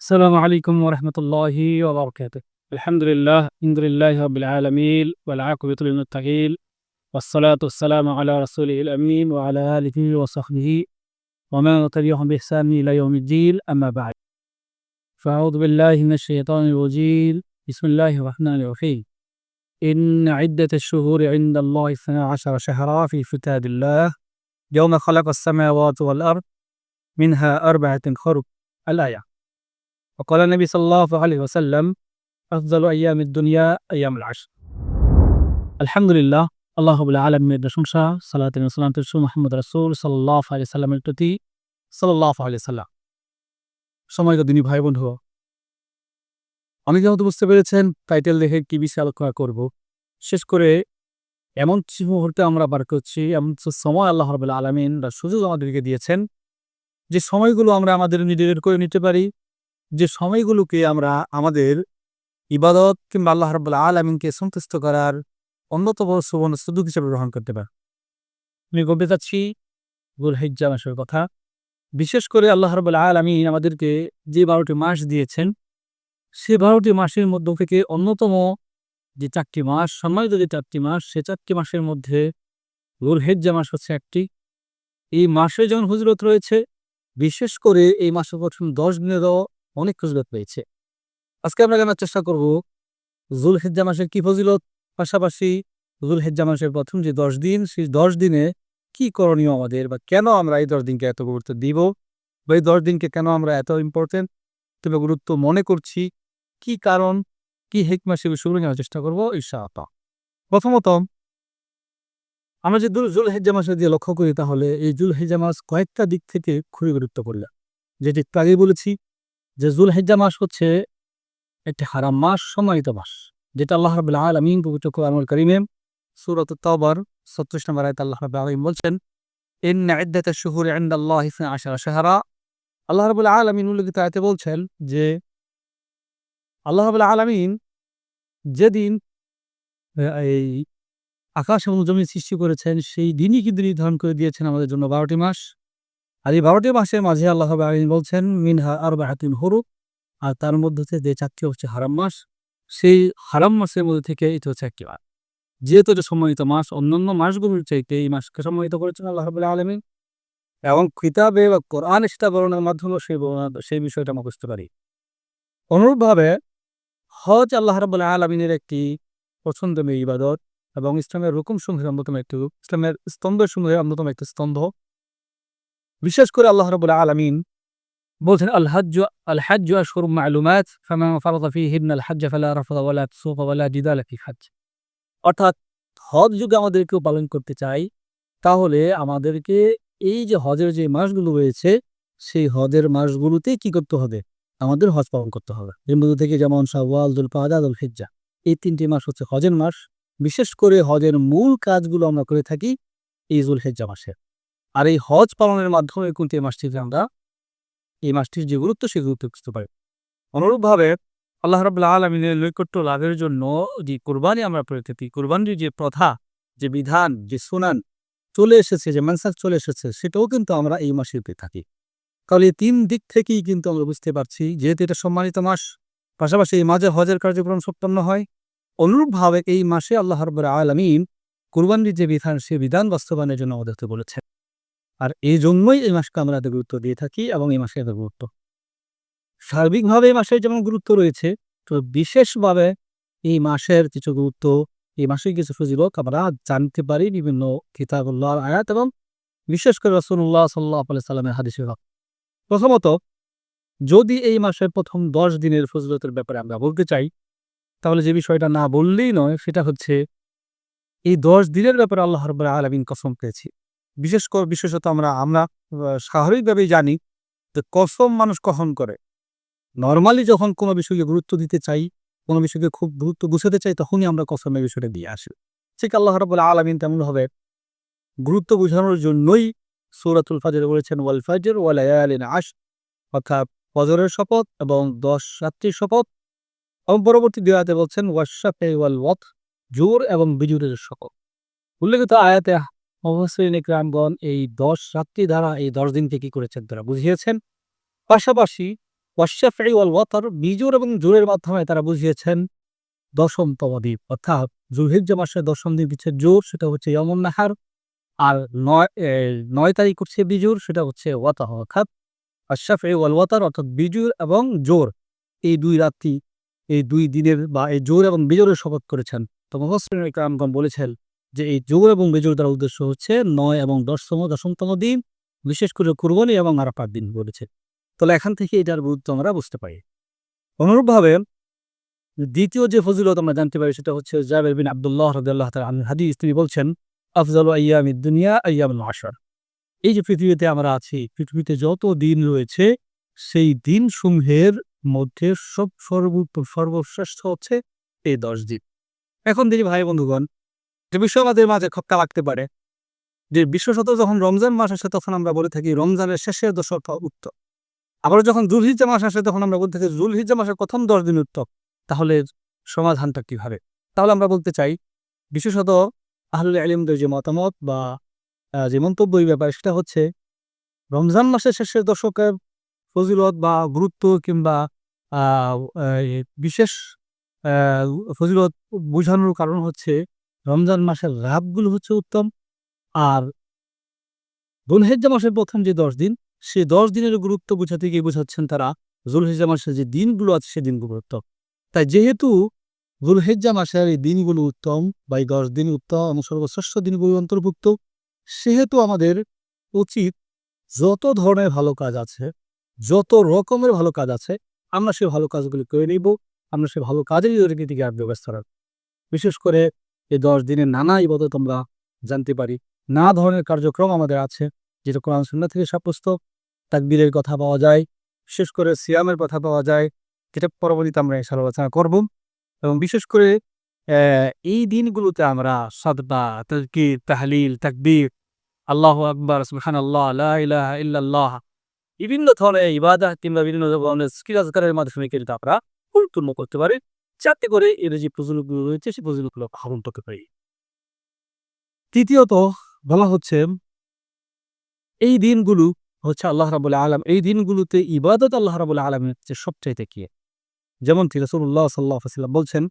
السلام عليكم ورحمة الله وبركاته. الحمد لله الحمد لله رب العالمين والعاقبة للمتقين والصلاة والسلام على رسوله الأمين وعلى آله وصحبه ومن تبعهم بإحسان إلى يوم الدين أما بعد. فأعوذ بالله من الشيطان الرجيم. بسم الله الرحمن الرحيم. إن عدة الشهور عند الله اثنا عشر شهرا في كتاب الله. يوم خلق السماوات والأرض منها أربعة حرم الآية. وقال النبي صلى الله عليه وسلم أفضل أيام الدنيا أيام العشر الحمد لله আল্লাহ রবুল্লাহ আলমের প্রশংসা সালাতিন সালাম তসু মোহাম্মদ রসুল সাল্লাহ আলি সাল্লামের প্রতি সাল্লাহ আলি সাল্লাম সময়কে দিনী ভাই বন্ধু অনেকে হয়তো বুঝতে পেরেছেন টাইটেল দেখে কি বিষয়ে আলোচনা করব শেষ করে এমন কিছু মুহূর্তে আমরা বার করছি এমন কিছু সময় আল্লাহ রবুল্লাহ আলমিন বা সুযোগ আমাদেরকে দিয়েছেন যে সময়গুলো আমরা আমাদের নিজেদের করে নিতে পারি যে সময়গুলোকে আমরা আমাদের ইবাদত কিংবা আল্লাহ রবাল্লা আলমিনকে সন্তুষ্ট করার অন্যতম সুবর্ণ সুযোগ হিসেবে গ্রহণ করতে পারে। আমি গল্পে যাচ্ছি গুলহিজ্জা মাসের কথা। বিশেষ করে আল্লাহ রবাল্লা আলমিন আমাদেরকে যে বারোটি মাস দিয়েছেন, সে বারোটি মাসের মধ্য থেকে অন্যতম যে চারটি মাস, সম্মানিত যে চারটি মাস, সে চারটি মাসের মধ্যে গুলহেজ্জা মাস হচ্ছে একটি। এই মাসে যেমন হুজরত রয়েছে, বিশেষ করে এই মাসের প্রথম দশ দিনেরও অনেক ফজিলত পেয়েছে। আজকে আমরা জানার চেষ্টা করব জুল হেজ্জা মাসের কি ফজিলত, পাশাপাশি জুল হেজ্জা মাসের প্রথম যে দশ দিন, সেই দশ দিনে কি করণীয় আমাদের বা কেন আমরা এই দশ দিনকে এত গুরুত্ব দিব বা এই দশ দিনকে কেন আমরা এত ইম্পর্টেন্ট তবে গুরুত্ব মনে করছি, কি কারণ, কি হেকমা সে শুরু নেওয়ার চেষ্টা করব ঈশা প্রথমত, আমরা যে জুল হেজ্জা মাসে দিয়ে লক্ষ্য করি তাহলে এই জুল হেজ্জা মাস কয়েকটা দিক থেকে খুবই গুরুত্বপূর্ণ। যেটি আগেই বলেছি যে জুল হেজ্জা মাস হচ্ছে একটি হারাম মাস, সম্মানিত মাস, যেটা আল্লাহ রাবুল্লাহ আলমিন পবিত্র কোরআনুল করিমে সুরত তবর সত্রিশ নম্বর আয়ত আল্লাহ রাবুল আলমিন বলছেন ইন ইদ্দাত শুহুর ইন্দ আল্লাহ আশারা শাহরা। আল্লাহ রাবুল্লাহ আলমিন উল্লেখিত আয়তে বলছেন যে, আল্লাহ রাবুল্লাহ আলমিন যেদিন এই আকাশ এবং জমি সৃষ্টি করেছেন, সেই দিনই কিন্তু নির্ধারণ করে দিয়েছেন আমাদের জন্য বারোটি মাস। আর এই বারোটি মাসের মাঝে আল্লাহ বলছেন, মিনহা আর বাহাতিন হরুপ আর তার মধ্যে যে চারটি হচ্ছে হারাম মাস। সেই হারাম মাসের মধ্যে থেকে এটা হচ্ছে একটি মাস। যেহেতু এটা সম্মানিত মাস, অন্যান্য মাসগুলোর চাইতে এই মাসকে সম্মানিত করেছেন আল্লাহ রাবুল্লাহ আলমিন। এবং কিতাবে বা কোরআন সেটা বর্ণনার মাধ্যমে সেই সেই বিষয়টা আমরা বুঝতে পারি। অনুরূপভাবে হজ আল্লাহ রাবুল্লাহ আলমিনের একটি পছন্দনীয় ইবাদত এবং ইসলামের রুকুম সমূহের অন্যতম একটি, ইসলামের স্তম্ভের সমূহের অন্যতম একটি স্তম্ভ বিশেষ করে আল্লাহ রবুল্লাহ আলমিন বলছেন আল হজ্জ আল হজ্জ ফামা ফারাদা ফীহিন্না আল ফালা রাফাদা ওয়ালা ফুসুকা ওয়ালা জিদালা ফি হজ্জ। অর্থাৎ হজ যুগে আমাদেরকেও পালন করতে চাই তাহলে আমাদেরকে এই যে হজের যে মাসগুলো রয়েছে, সেই হজের মাসগুলোতে কি করতে হবে? আমাদের হজ পালন করতে হবে। এর মধ্যে থেকে যেমন পাহাদা দুল হিজ্জা এই তিনটি মাস হচ্ছে হজের মাস। বিশেষ করে হজের মূল কাজগুলো আমরা করে থাকি এই জুল হেজ্জা মাসে। আর এই হজ পালনের মাধ্যমে কিন্তু এই মাসটিতে আমরা এই মাসটির যে গুরুত্ব সে গুরুত্ব বুঝতে পারি। অনুরূপভাবে আল্লাহ রাবুল্লাহ আলমিনের নৈকট্য লাভের জন্য যে কোরবানি আমরা করে থাকি, কোরবানির যে প্রথা, যে বিধান, যে সুনান চলে এসেছে, যে মানসাক চলে এসেছে, সেটাও কিন্তু আমরা এই মাসে পেয়ে থাকি। কারণ এই তিন দিক থেকেই কিন্তু আমরা বুঝতে পারছি, যেহেতু এটা সম্মানিত মাস, পাশাপাশি এই মাঝে হজের কার্যক্রম সম্পন্ন হয়। অনুরূপভাবে এই মাসে আল্লাহ রব্বর আলমিন কুরবানির যে বিধান, সে বিধান বাস্তবায়নের জন্য আমাদেরকে বলেছেন। আর এই জন্যই এই মাসকে আমরা এত গুরুত্ব দিয়ে থাকি এবং এই মাসে এত গুরুত্ব। সার্বিকভাবে এই মাসের যেমন গুরুত্ব রয়েছে, তো বিশেষভাবে এই মাসের কিছু গুরুত্ব, এই মাসের কিছু সুযোগ আমরা জানতে পারি বিভিন্ন কিতাবুল্লাহ আয়াত এবং বিশেষ করে রসুল্লাহ সাল্লাহ সাল্লামের হাদিসে প্রথমত, যদি এই মাসের প্রথম দশ দিনের ফজলতের ব্যাপারে আমরা বলতে চাই, তাহলে যে বিষয়টা না বললেই নয়, সেটা হচ্ছে এই দশ দিনের ব্যাপারে আল্লাহ রব্বুল আলমিন কসম পেয়েছি। বিশেষ করে বিশেষত আমরা আমরা স্বাভাবিকভাবেই জানি যে কসম মানুষ কখন করে। নর্মালি যখন কোনো বিষয়কে গুরুত্ব দিতে চাই, কোনো বিষয়কে খুব গুরুত্ব বুঝাতে চাই, তখনই আমরা কসমের বিষয়টা দিয়ে আসি। ঠিক আল্লাহ রব্বুল আলমিন তেমন হবে গুরুত্ব বোঝানোর জন্যই সৌরাতুল ফাজর বলেছেন, ওয়াল ফাজর ওয়াল আশ অর্থাৎ ফজরের শপথ এবং দশ রাত্রির শপথ। এবং পরবর্তী দুয়াতে বলছেন ওয়াশাফে ওয়াল ওয়াত জোর এবং বিজুরের শপথ। উল্লেখিত আয়াতে অবশ্যই ইকরামগণ এই দশ রাত্রি দ্বারা এই দশ দিনকে কি করেছেন তারা বুঝিয়েছেন? পাশাপাশি ওয়াশাফি ওয়াল ওয়াতর বিজুর এবং জোরের মাধ্যমে তারা বুঝিয়েছেন দশমতম দ্বীপ, অর্থাৎ জুলহিজ্জা মাসের দশম দ্বীপ হচ্ছে জোর, সেটা হচ্ছে ইয়মন নাহার আর নয় নয় তারিখ হচ্ছে বিজুর সেটা হচ্ছে ওয়াতাহ, অর্থাৎ আশাফি ওয়াল ওয়াতার, অর্থাৎ বিজুর এবং জোর। এই দুই রাত্রি, এই দুই দিনের বা এই জোর এবং বিজোরের শপথ করেছেন। তো মুহসিন ইকরামগণ বলেছেন যে এই জোর এবং বিজোর দ্বারা উদ্দেশ্য হচ্ছে নয় এবং দশতম দশমতম দিন, বিশেষ করে কুরবানি এবং আরাফার দিন বলেছে। তাহলে এখান থেকে এটার গুরুত্ব আমরা বুঝতে পারি। অনুরূপভাবে দ্বিতীয় যে ফজিলত আমরা জানতে পারি সেটা হচ্ছে জাবের বিন আবদুল্লাহ রদাল্লাহ তাল হাদিস। তিনি বলছেন, আফজাল আয়ামি দুনিয়া আয়ামুল আশার। এই যে পৃথিবীতে আমরা আছি, পৃথিবীতে যত দিন রয়েছে, সেই দিন সমূহের মধ্যে সব সর্বোত্তম সর্বশ্রেষ্ঠ হচ্ছে এই দশ দিন। এখন দেখি ভাই বন্ধুগণ যে বিষয় আমাদের মাঝে খক্কা লাগতে পারে। যে বিশেষত যখন রমজান মাস আসে, তখন আমরা বলে থাকি রমজানের শেষের দশক উত্তম আবার যখন জুলহিজ্জা মাস আসে, তখন আমরা বলতে থাকি জুলহিজ্জা মাসের প্রথম দশ দিন উত্তম তাহলে সমাধানটা কীভাবে তাহলে আমরা বলতে চাই, বিশেষত আহলুল আলিমদের যে মতামত বা যে মন্তব্য এই ব্যাপারে, সেটা হচ্ছে রমজান মাসের শেষের দশকের ফজিলত বা গুরুত্ব কিংবা বিশেষ ফজিলত বোঝানোর কারণ হচ্ছে রমজান মাসের রাতগুলো হচ্ছে উত্তম। আর দুলহেজ্জা মাসের প্রথম যে দশ দিন, সে দশ দিনের গুরুত্ব বোঝাতে গিয়ে বোঝাচ্ছেন তারা জুলহেজ্জা মাসের যে দিনগুলো আছে, সে দিনগুলো উত্তম। তাই যেহেতু জুলহেজ্জা মাসের এই দিনগুলো উত্তম বা এই দশ দিন উত্তম এবং সর্বশ্রেষ্ঠ দিনগুলো অন্তর্ভুক্ত, সেহেতু আমাদের উচিত যত ধরনের ভালো কাজ আছে, যত রকমের ভালো কাজ আছে, আমরা সেই ভালো কাজগুলি করে নিব, আমরা সেই ভালো কাজের দিকে আর ব্যবস্থা রাখব। বিশেষ করে এই দশ দিনের নানা ইবাদত আমরা জানতে পারি। নানা ধরনের কার্যক্রম আমাদের আছে, যেটা কোরআন সুন্না থেকে সাব্যস্ত। তাকবীরের কথা পাওয়া যায়, বিশেষ করে সিয়ামের কথা পাওয়া যায়, যেটা পরবর্তীতে আমরা এসে আলোচনা করব। এবং বিশেষ করে এই দিনগুলোতে আমরা সাদবা তাজকির, তাহলিল, তাকবীর, আল্লাহ আকবর সুবহান আল্লাহ ইলাহা ইল্লাল্লাহ, বিভিন্ন ধরনের ইবাদা কিংবা বিভিন্ন ধরনের স্কিরাজগারের মাধ্যমে কিন্তু আমরা পরিপূর্ণ করতে পারি। যাতে করে এর যে প্রজলগুলো রয়েছে সেই প্রজলগুলো ধারণ করতে পারি। তৃতীয়ত বলা হচ্ছে, এই দিনগুলো হচ্ছে আল্লাহ রাবুল আলম এই দিনগুলোতে ইবাদত আল্লাহ রাবুল আলমের হচ্ছে সবচাইতে কি? যেমন কি রসুল্লাহ সাল্লাহ সাল্লাম বলছেন,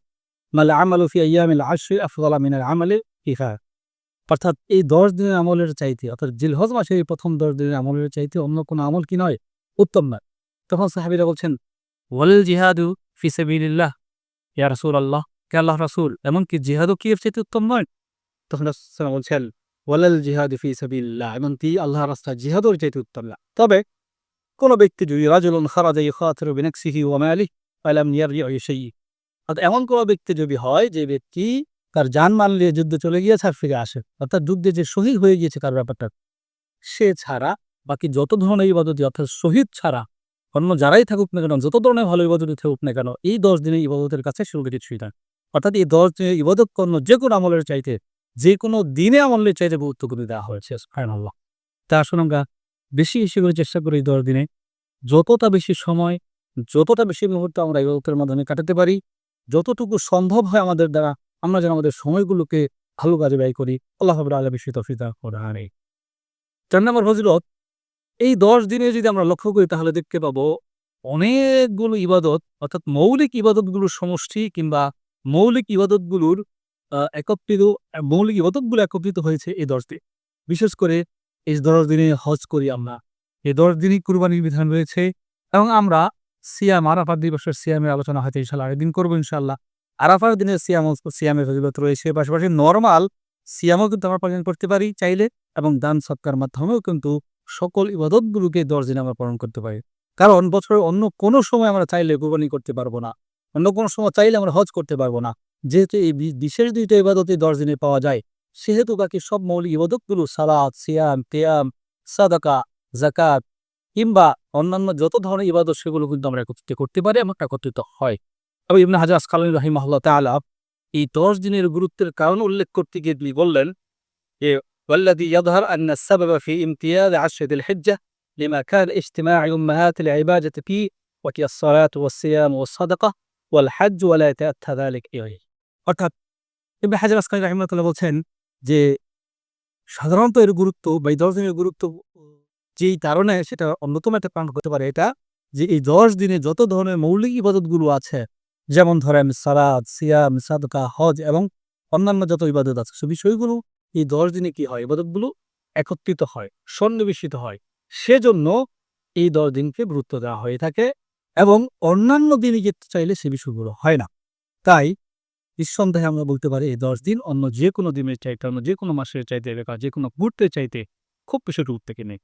মালে আমাল ফি আয়ামিল আশরি আফদাল মিনাল আমলে ইহা অর্থাৎ এই দশ দিনের আমলের চাইতে, অর্থাৎ জিলহজ এই প্রথম দশ দিনের আমলের চাইতে অন্য কোনো আমল কি নয়? উত্তম নয়। তখন সাহাবিরা বলছেন, ওয়াল জিহাদু ফি সাবিলিল্লাহ। ইয়া রাসূল আল্লাহ কে আল্লাহ রাসূল? এমনকি জিহাদও কি এর চাইতে উত্তম নয়? তখন রাসূল বলছেন, ওয়ালাল জিহাদ ফি সাবিলিল্লাহ, এমনকি আল্লাহ রাস্তায় জিহাদও চাইতে উত্তম না। তবে কোন ব্যক্তি যদি রাজুলুন খারাজা ইখাতিরু বিনাফসিহি ওয়া মালিহি ফালাম ইয়ারজিউ শাইই। অর্থাৎ এমন কোনো ব্যক্তি যদি হয়, যে ব্যক্তি তার জান মাল নিয়ে যুদ্ধে চলে গিয়েছে আর ফিরে আসে, অর্থাৎ যুদ্ধে যে শহীদ হয়ে গিয়েছে তার ব্যাপারটা, সে ছাড়া বাকি যত ধরনের ইবাদতি অর্থাৎ শহীদ ছাড়া অন্য যারাই থাকুক না কেন, যত ধরনের ভালো ইবাদতি থাকুক না কেন, এই দশ দিনের ইবাদতের কাছে সেগুলো কিছুই না অর্থাৎ এই দশ দিনের ইবাদত কর্ম যে কোনো আমলের চাইতে, যে কোনো দিনে আমলের চাইতে গুরুত্বপূর্ণ দেওয়া হয়েছে আল্লাহ তা আসলে আমরা বেশি বেশি করে চেষ্টা করি এই দশ দিনে যতটা বেশি সময়, যতটা বেশি মুহূর্ত আমরা ইবাদতের মাধ্যমে কাটাতে পারি, যতটুকু সম্ভব হয় আমাদের দ্বারা, আমরা যেন আমাদের সময়গুলোকে ভালো কাজে ব্যয় করি। আল্লাহ আল্লাহ বেশি তফিতা করে চার নম্বর ফজিলত এই দশ দিনে যদি আমরা লক্ষ্য করি, তাহলে দেখতে পাবো অনেকগুলো ইবাদত, অর্থাৎ মৌলিক ইবাদতগুলোর সমষ্টি কিংবা মৌলিক ইবাদতগুলোর একত্রিত, মৌলিক ইবাদতগুলো একত্রিত হয়েছে এই দশ দিন। বিশেষ করে এই দশ দিনে হজ করি আমরা। এই দশ দিনই কুরবানির বিধান রয়েছে এবং আমরা সিয়াম, আরাফাত দিবসের সিয়ামের আলোচনা হয়তো ইনশাল্লাহ আরেকদিন করব ইনশাল্লাহ। আরাফার দিনে সিয়াম সিয়ামের ফজিলত রয়েছে। পাশাপাশি নর্মাল সিয়ামও কিন্তু আমরা পালন করতে পারি চাইলে এবং দান সৎকার মাধ্যমেও কিন্তু সকল ইবাদতগুলোকে দশ দিন আমরা পালন করতে পারি। কারণ বছরের অন্য কোনো সময় আমরা চাইলে কোরবানি করতে পারব না। অন্য কোনো সময় চাইলে আমরা হজ করতে পারব না। যেহেতু এই বিশেষ দুইটা ইবাদতে দশ দিনে পাওয়া যায়, সেহেতু বাকি সব মৌলিক ইবাদতগুলো সালাদ সিয়াম, তেয়াম, সাদাকা জাকাত কিংবা অন্যান্য যত ধরনের ইবাদত সেগুলো কিন্তু আমরা একত্রিত করতে পারি এবং একত্রিত হয়। এবং ইবনে হাজার আসকালী রাহিমাহুল্লাহ তাআলা এই দশ দিনের গুরুত্বের কারণ উল্লেখ করতে গিয়ে তিনি বললেন যে والذي يظهر أن السبب في امتياز عشر ذي الحجة لما كان اجتماع أمهات العبادة فيه وهي الصلاة والصيام والصدقة والحج ولا يتأتى ذلك إليه অর্থাৎ ইবনে হাজার আসকালী রাহিমাহুল্লাহ বলছেন যে সাধারণত এর গুরুত্ব বা এই দশ দিনের গুরুত্ব যেই কারণে সেটা অন্যতম একটা কারণ হতে পারে এটা যে এই দশ দিনে যত ধরনের মৌলিক ইবাদতগুলো আছে যেমন ধরেন সালাদ সিয়াম সাদকা হজ এবং অন্যান্য যত ইবাদত আছে সে বিষয়গুলো এই দশ দিনে কি হয়? ইবাদতগুলো একত্রিত হয়, সন্নিবেশিত হয়। সেজন্য এই দশ দিনকে গুরুত্ব দেওয়া হয়ে থাকে এবং অন্যান্য দিনে যেতে চাইলে সে বিষয়গুলো হয় না। তাই নিঃসন্দেহে আমরা বলতে পারি, এই দশ দিন অন্য যে কোনো দিনের চাইতে, অন্য যে কোনো মাসের চাইতে বা যে কোনো ঘুরতে চাইতে খুব বেশি থেকে নেই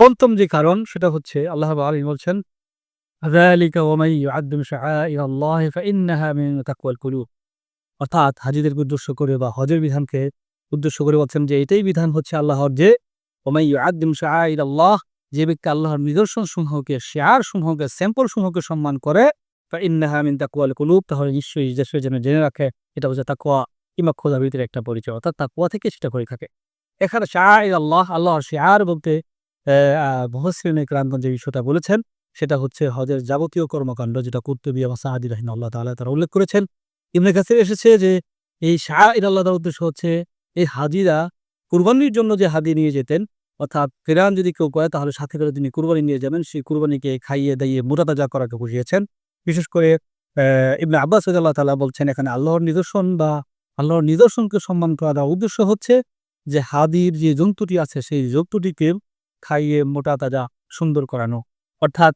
পঞ্চম যে কারণ, সেটা হচ্ছে আল্লাহ আলী বলছেন অর্থাৎ হাজিদের উদ্দেশ্য করে বা হজের বিধানকে উদ্দেশ্য করে বলছেন যে এটাই বিধান হচ্ছে আল্লাহর যে, ওমাই আদিম শাহ আল্লাহ যে ব্যক্তি আল্লাহর নিদর্শন সমূহকে, শেয়ার সমূহকে, স্যাম্পল সমূহকে সম্মান করে বা ইন্নাহা মিন তাকুয়াল কুলুব, তাহলে নিশ্চয়ই দেশের জেনে রাখে, এটা হচ্ছে তাকুয়া কিংবা একটা পরিচয়, অর্থাৎ তাকুয়া থেকে সেটা করে থাকে। এখানে শাহ আল্লাহ আল্লাহর শেয়ার বলতে ইকরামগঞ্জ যে বিষয়টা বলেছেন, সেটা হচ্ছে হজের যাবতীয় কর্মকাণ্ড, যেটা কুর্তুবি এবং সাহাদি রাহিন আল্লাহ তালা তারা উল্লেখ করেছেন। ইমনে কাছে এসেছে যে, এই শাহ আল্লাহ তার উদ্দেশ্য হচ্ছে এই হাজিরা কুরবানির জন্য যে হাদি নিয়ে যেতেন, অর্থাৎ ফেরান যদি কেউ করে, তাহলে সাথে করে তিনি কুরবানি নিয়ে যাবেন। সেই কুরবানিকে খাইয়ে দাইয়ে মোটাতাজা করাকে বুঝিয়েছেন। বিশেষ করে ইবনে আব্বাস আল্লাহ তালা বলছেন, এখানে আল্লাহর নিদর্শন বা আল্লাহর নিদর্শনকে সম্মান করার উদ্দেশ্য হচ্ছে যে হাদির যে জন্তুটি আছে, সেই জন্তুটিকে খাইয়ে মোটা তাজা সুন্দর করানো। অর্থাৎ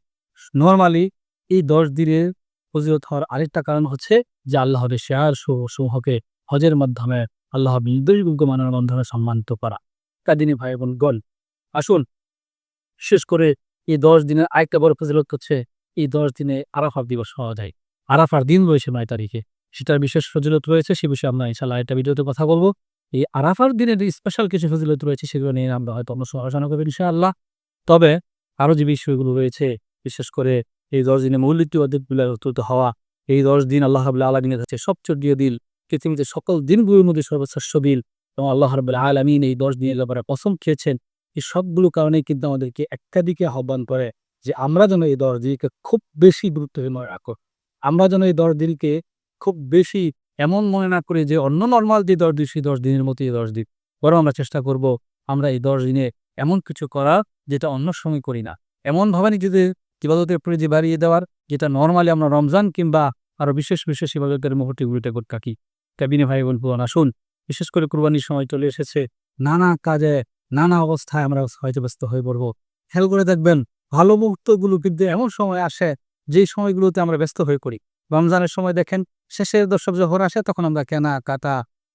নর্মালি এই দশ দিনের ফজিলত হওয়ার আরেকটা কারণ হচ্ছে যে আল্লাহর শেয়ার সমূহকে হজের মাধ্যমে আল্লাহ নির্দোষযোগ্য মানের মাধ্যমে সম্মানিত করা। কাদিনী ভাই বোন গল। আসুন বিশেষ করে এই দশ দিনের আরেকটা বড় ফজিলত হচ্ছে, এই দশ দিনে আরাফার দিবস হওয়া যায়। আরাফার দিন রয়েছে নয় তারিখে। সেটার বিশেষ ফজিলত রয়েছে, সে বিষয়ে আমরা ইনশাল্লাহ একটা ভিডিওতে কথা বলব। এই আরাফার দিনের স্পেশাল কিছু ফজিলত রয়েছে, সেগুলো নিয়ে আমরা হয়তো অন্য সময় আলোচনা করব ইনশাআল্লাহ। তবে আরও যে বিষয়গুলো রয়েছে, বিশেষ করে এই দশ দিনে মৌলিক অধিকগুলো হওয়া, এই দশ দিন আল্লাহ রাবুল্লাহ আলমিনের কাছে সবচেয়ে দিল পৃথিবীতে সকল দিনগুলোর মধ্যে সর্বশ্রেষ্ঠ বিল এবং আল্লাহ রাবুল্লাহ আলমিন এই দশ দিনের ব্যাপারে পছন্দ খেয়েছেন। এই সবগুলো কারণেই কিন্তু আমাদেরকে একটা দিকে আহ্বান করে যে আমরা যেন এই দশ দিনকে খুব বেশি গুরুত্বহীন মনে রাখো। আমরা যেন এই দশ দিনকে খুব বেশি এমন মনে না করি যে অন্য নর্মাল যে দশ দিন, সেই দশ দিনের মতো এই দশ দিন। বরং আমরা চেষ্টা করব আমরা এই দশ দিনে এমন কিছু করা যেটা অন্য সময় করি না। এমনভাবে নিজেদের ইবাদতের পরিধি বাড়িয়ে দেওয়ার যেটা নর্মালি আমরা রমজান কিংবা আরও বিশেষ বিশেষ ইবাদতের মুহূর্তগুলিতে করে থাকি। ক্যাবিনে ভাই বলব আসুন বিশেষ করে কুরবানির সময় চলে এসেছে, নানা কাজে, নানা অবস্থায় আমরা হয়তো ব্যস্ত হয়ে পড়ব। খেয়াল করে দেখবেন, ভালো মুহূর্তগুলো কিন্তু এমন সময় আসে, যেই সময়গুলোতে আমরা ব্যস্ত হয়ে পড়ি। রমজানের সময় দেখেন, শেষের দর্শক যখন আসে, তখন আমরা কেনা, কাটা,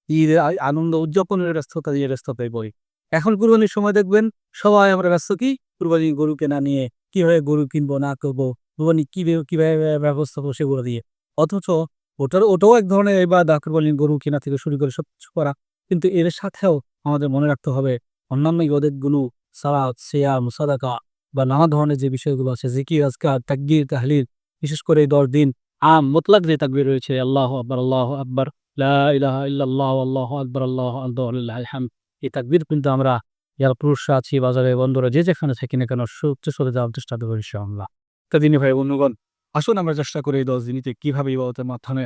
ঈদ আনন্দ উদযাপনের ব্যস্ততা দিয়ে ব্যস্ত হয়ে পড়ি। এখন কুরবানির সময় দেখবেন, সবাই আমরা ব্যস্ত কি? কুরবানি গরু কেনা নিয়ে, কীভাবে গরু কিনবো, না করব কুরবানি কীভাবে কীভাবে ব্যবস্থা করব সেগুলো দিয়ে। অথচ ওটার ওটাও এক ধরনের এবার দা কুরবানি গরু কেনা থেকে শুরু করে সব কিছু করা কিন্তু এর সাথেও আমাদের মনে রাখতে হবে অন্যান্য ইবাদতগুলো সালাদ সিয়া মুসাদাকা বা নানা ধরনের যে বিষয়গুলো আছে জিকির আজকার তাকগির তাহলিল বিশেষ করে এই দশ দিন আম মোতলাক যে তাকবির রয়েছে আল্লাহ আকবর আল্লাহ আকবর লাহ ইল্লাহ আল্লাহ আকবর আল্লাহ আল্লাহ এই তাকবির কিন্তু আমরা যারা পুরুষরা আছি বাজারে বন্ধুরা যে যেখানে থাকি না কেন উচ্চ সরে যাওয়ার চেষ্টা করি আমরা তা দিনী ভাই বন্ধুগণ আসুন আমরা চেষ্টা করি এই দশ দিনীতে কিভাবে ইবাদতের মাধ্যমে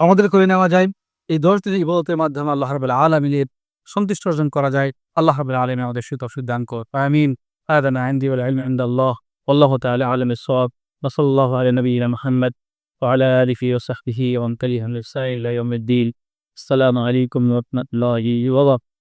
আমাদের করে নেওয়া যায় এই দশ দিনের ইবাদতের মাধ্যমে আল্লাহ রাবুল্লাহ আলমিনের সন্তুষ্ট অর্জন করা যায় আল্লাহ রাবুল্লাহ আলম আমাদের সুত সুদান কর আমিন আদানা আইন্দি আল্লাহ আল্লাহ তালা আলম সব وصلى الله على نبينا محمد وعلى آله وصحبه ومن تبعهم لإحسان إلى يوم الدين السلام عليكم ورحمة الله وبركاته